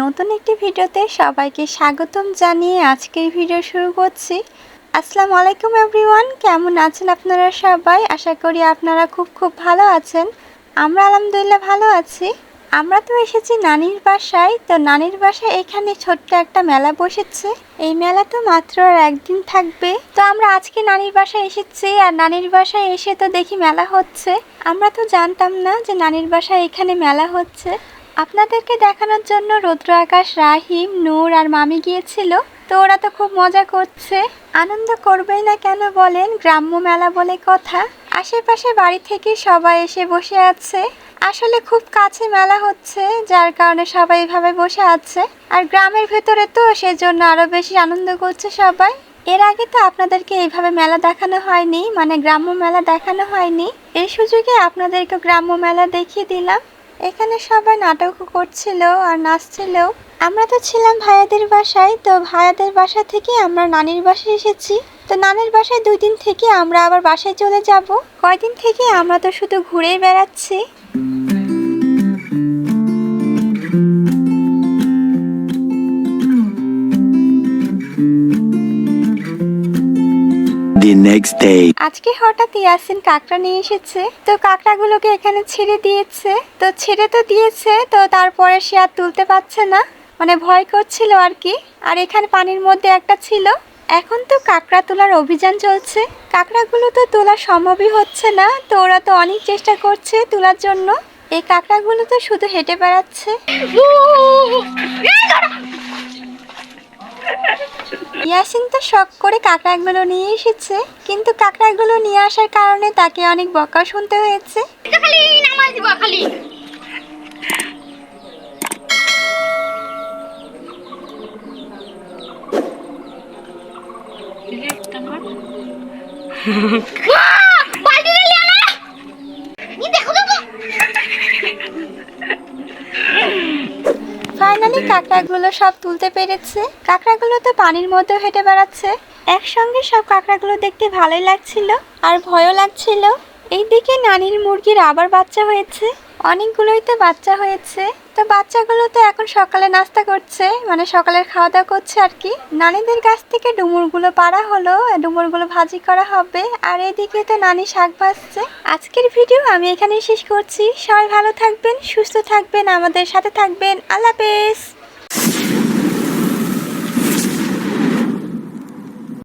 নতুন একটি ভিডিওতে সবাইকে স্বাগতম জানিয়ে আজকের ভিডিও শুরু করছি। আসসালামু আলাইকুম এভরিওয়ান, কেমন আছেন আপনারা সবাই? আশা করি আপনারা খুব খুব ভালো আছেন। আমরা আলহামদুলিল্লাহ ভালো আছি। আমরা তো এসেছি নানির বাসায়, তো নানির বাসায় এখানে ছোট্ট একটা মেলা বসেছে। এই মেলা তো মাত্র আর একদিন থাকবে। তো আমরা আজকে নানির বাসায় এসেছি, আর নানির বাসায় এসে তো দেখি মেলা হচ্ছে। আমরা তো জানতাম না যে নানির বাসায় এখানে মেলা হচ্ছে। আপনাদেরকে দেখানোর জন্য রৌদ্র আকাশ, রাহিম, নূর আর মামি গিয়েছিল, তো ওরা তো খুব মজা করছে। আনন্দ করবেই না কেন বলেন, গ্রাম্য মেলা বলে কথা। আশেপাশে বাড়ি থেকে সবাই এসে বসে আছে। আসলে খুব কাছে মেলা হচ্ছে, যার কারণে সবাই এভাবে বসে আছে। আর গ্রামের ভেতরে তো সেজন্য আরও বেশি আনন্দ করছে সবাই। এর আগে তো আপনাদেরকে এইভাবে মেলা দেখানো হয়নি মানে গ্রাম্য মেলা দেখানো হয়নি। এই সুযোগে আপনাদেরকে গ্রাম্য মেলা দেখিয়ে দিলাম। এখানে সবাই নাটকও করছিল আর নাচছিল। আমরা তো ছিলাম ভাইয়াদের বাসায়, তো ভাইয়াদের বাসা থেকে আমরা নানির বাসায় এসেছি। তো নানির বাসায় দুই দিন থেকে আমরা আবার বাসায় চলে যাব। কয়দিন থেকে আমরা তো শুধু ঘুরেই বেড়াচ্ছি। আজকে হঠাৎ ইয়াসিন কাঁকড়া নিয়ে এসেছে। তো কাঁকড়াগুলোকে এখানে ছেড়ে দিয়েছে। তো ছেড়ে তো দিয়েছে তো তারপরে সে আর তুলতে পারছে না। মানে ভয় করছিল আর কি। আর এখানে পানির মধ্যে একটা ছিল। এখন তো কাঁকড়া তোলার অভিযান চলছে। কাঁকড়াগুলো তো তোলা সম্ভবই হচ্ছে না, তো ওরা তো অনেক চেষ্টা করছে তোলার জন্য। এই কাঁকড়াগুলো তো শুধু হেঁটে বেড়াচ্ছে। ইয়াসিন তো শখ করে কাঁকড়াগুলো নিয়ে এসেছে, কিন্তু কাঁকড়াগুলো নিয়ে আসার কারণে তাকে অনেক বকা শুনতে হয়েছে। খালি নামাজ দিব খালি বালতি দিলি আমার নি দেখো দেখো ফাইনালি কাঁকড়াগুলো সব তুলতে পেরেছে। কাঁকড়াগুলো তো পানির মধ্যেও হেঁটে বেড়াচ্ছে। একসঙ্গে সব কাঁকড়াগুলো দেখতে ভালোই লাগছিল আর ভয়ও লাগছিল। এইদিকে নানির মুরগির আবার বাচ্চা হয়েছে। অনেকগুলোই তো বাচ্চা হয়েছে। তো বাচ্চাগুলো তো এখন সকালে নাস্তা করছে মানে সকালের খাওয়া দাওয়া করছে আর কি। নানিদের কাছ থেকে ডুমুরগুলো পাড়া হলো, ডুমুরগুলো ভাজি করা হবে, আর এদিকে তো নানি শাক ভাজছে। আজকের ভিডিও আমি এখানেই শেষ করছি। সবাই ভালো থাকবেন, সুস্থ থাকবেন, আমাদের সাথে থাকবেন। আল্লাহ হাফেজ।